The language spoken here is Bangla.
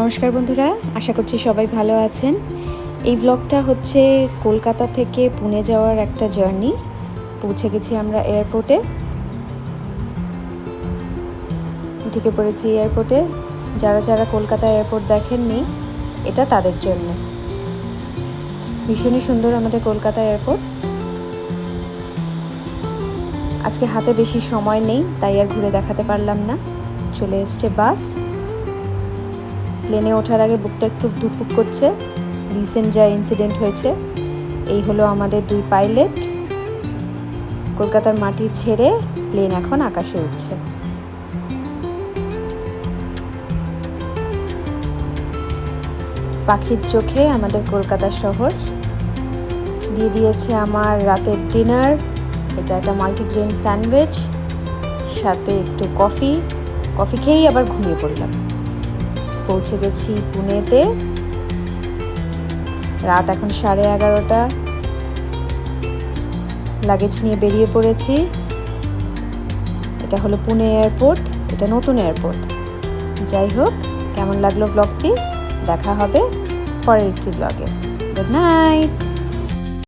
নমস্কার বন্ধুরা, আশা করছি সবাই ভালো আছেন। এই ব্লগটা হচ্ছে কলকাতা থেকে পুনে যাওয়ার একটা জার্নি পৌঁছে গেছি আমরা এয়ারপোর্টে ঢুকে পড়েছি এয়ারপোর্টে যারা যারা কলকাতা এয়ারপোর্ট দেখেননি, এটা তাদের জন্য। ভীষণই সুন্দর আমাদের কলকাতা এয়ারপোর্ট আজকে হাতে বেশি সময় নেই, তাই আর ঘুরে দেখাতে পারলাম না। চলে এসছে বাস প্লেনে ওঠার আগে বুকটা একটু ধুকপুক করছে। রিসেন্ট যা ইনসিডেন্ট হয়েছে, এই হলো আমাদের দুই পাইলট কলকাতার মাটি ছেড়ে প্লেন এখন আকাশে উঠছে পাখির চোখে আমাদের কলকাতা শহর। দিয়ে দিয়েছে আমার রাতের ডিনার এটা একটা মাল্টিগ্রেন স্যান্ডউইচ সাথে একটু কফি কফি খেয়েই আবার ঘুমিয়ে পড়লাম। পৌঁছে গেছি পুনেতে। রাত এখন সাড়ে এগারোটা। লাগেজ নিয়ে বেরিয়ে পড়েছি। এটা হলো পুনে এয়ারপোর্ট, এটা নতুন এয়ারপোর্ট। যাই হোক, কেমন লাগল ব্লগটি দেখা হবে পরের একটি ব্লগে গুড নাইট